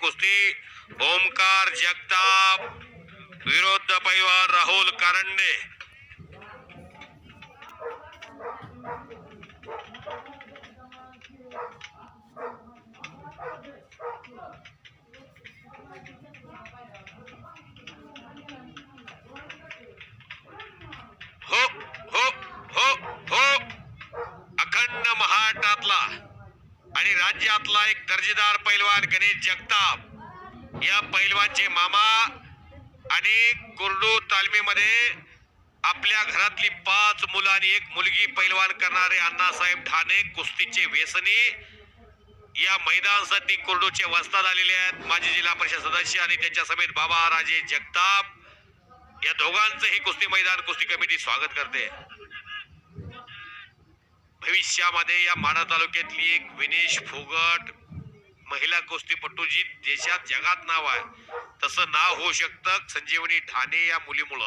कुस्ती ओमकार जगताप विरोध पैलवान राहुल कारंडे. हो हो हो हो. अखंड महाराष्ट्रातला आणि राज्यातला एक दर्जेदार पैलवान गणेश जगताप. या पैलवानचे मामा आणि कुर्डू तालमीमध्ये आपल्या घरातली पाच मुलं आणि एक मुलगी पैलवान करणारे अण्णासाहेब ठाणे कुस्तीचे व्यसनी. या मैदानासाठी कुर्डूचे वस्ताद आलेले आहेत माजी जिल्हा परिषद सदस्य आणि त्यांच्या समेत बाबा राजे जगताप. या दोघांचं हे कुस्ती मैदान कुस्ती कमिटी स्वागत करते. भविष्यामध्ये या माढा तालुक्यातली एक विनेश फोगट महिला कुस्तीपटू जी देशात जगात नाव आहे तसं नाव होऊ शकतं. संजीवनी ठाणे या मुलीमुळं.